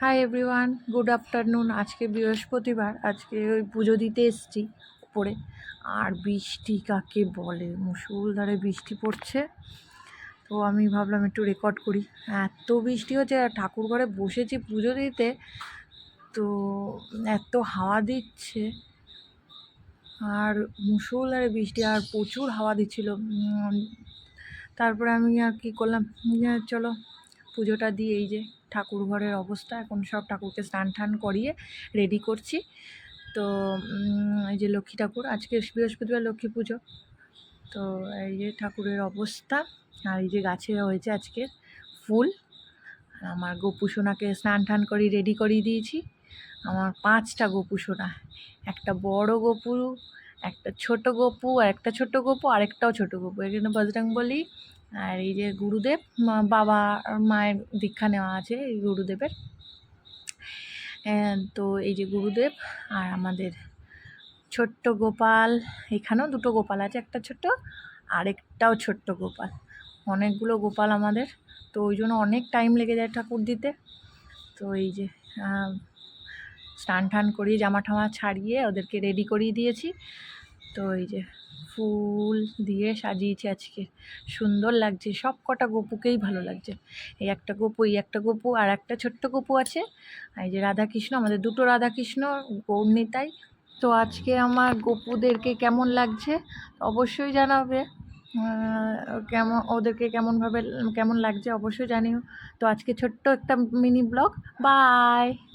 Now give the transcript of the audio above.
Hi everyone good afternoon আজকে বৃহস্পতিবার, আজকে ওই পুজো দিতে এসছি উপরে। আর বৃষ্টি কাকে বলে? মুসুলধারে বৃষ্টি পড়ছে। তো আমি ভাবলাম একটু রেকর্ড করি। এত বৃষ্টি হচ্ছে, আর ঠাকুর ঘরে বসেছি পুজো দিতে। তো এত হাওয়া দিচ্ছে। আর মুসুলধারে বৃষ্টি, আর প্রচুর হাওয়া দিচ্ছিল। তারপরে আমি আর কি করলাম? চলো পুজোটা দিয়ে এই যে ঠাকুর ঘরের অবস্থা, এখন সব ঠাকুরকে স্নান টান করিয়ে রেডি করছি। তো এই যে লক্ষ্মী ঠাকুর, আজকে বৃহস্পতিবার লক্ষ্মী পুজো। তো, এই যে ঠাকুরের অবস্থা, আর এই যে গাছে হয়েছে আজকে ফুল। আমার গোপু সোনাকে স্নান টান করি রেডি করিয়ে দিয়েছি। আমার পাঁচটা গোপু সোনা একটা বড় গপু, একটা ছোট গপু, আর একটা ছোট গপু, আরেকটাও ছোট গপু। এখানে বজরং বলি আর এই যে গুরুদেব বাবা, মায়ের দীক্ষা নেওয়া আছে এই গুরুদেবের। তো এই যে গুরুদেব আর আমাদের ছোট্ট গোপাল, এখানেও দুটো গোপাল আছে, একটা ছোট্ট আরেকটাও ছোট্ট গোপাল। অনেকগুলো গোপাল আমাদের, তো ওই জন্য অনেক টাইম লেগে যায় ঠাকুর দিতে। তো এই যে স্নান টান করিয়ে জামা ঠামা ছাড়িয়ে ওদেরকে রেডি করিয়ে দিয়েছি। তো এই যে ফুল দিয়ে সাজিয়েছি আজকে। সুন্দর লাগছে, সব কটা গপুকেই ভালো লাগছে। এই একটা গপু, এই একটা গপু, আর একটা ছোট্ট গপু আছে। এই যে রাধাকৃষ্ণ, আমাদের দুটো রাধাকৃষ্ণ গৌরনীতাই তো আজকে আমার গপুদেরকে কেমন লাগছে অবশ্যই জানাবে। কেমন, ওদেরকে কেমনভাবে, কেমন লাগছে অবশ্যই জানিও। তো আজকে ছোট্ট একটা মিনি ব্লগ। বাই!